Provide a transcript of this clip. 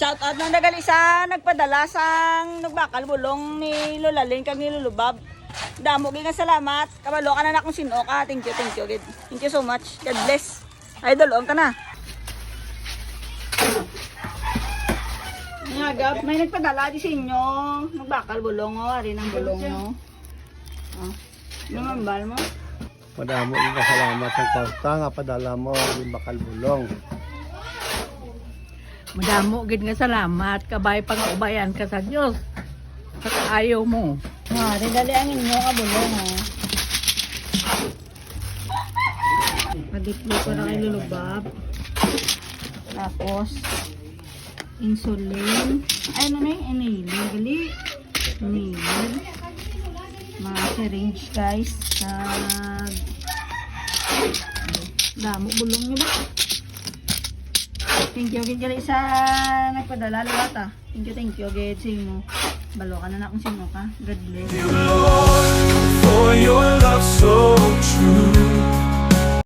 Shout out ng nagali sa nagpadala sang nagbakal bulong ni Lola Lynn kag ni Lulubab. Damo gyud nga salamat. Kabalo ka na na kung. Thank you, thank you. gid. Thank you so much. God bless. Idol, on ka na. Nga gap, may nagpadala di sa inyo. Nagbakal bulong oh, ari ng bulong no. Oh. Lumambal mo. Madamo yung kasalamat ng kauta nga padala mo yung bakal bulong. Madamo gid nga salamat kabay pang-ubayan ka sa Dios. Sa ayaw mo. Nga, dali ang inyo ka bulong oh. Madiplo ko na kay Lulubab. Tapos, insulin. Ay, ano na yung inhaler? Gali. Inhaler. Mga syringe, guys. Tag... Damo, bulong nyo ba? Thank you, gid gali sa nagpadala liwat ah. Thank you, thank you, gid sa imo. Balo ka na na kung sino ka. God bless.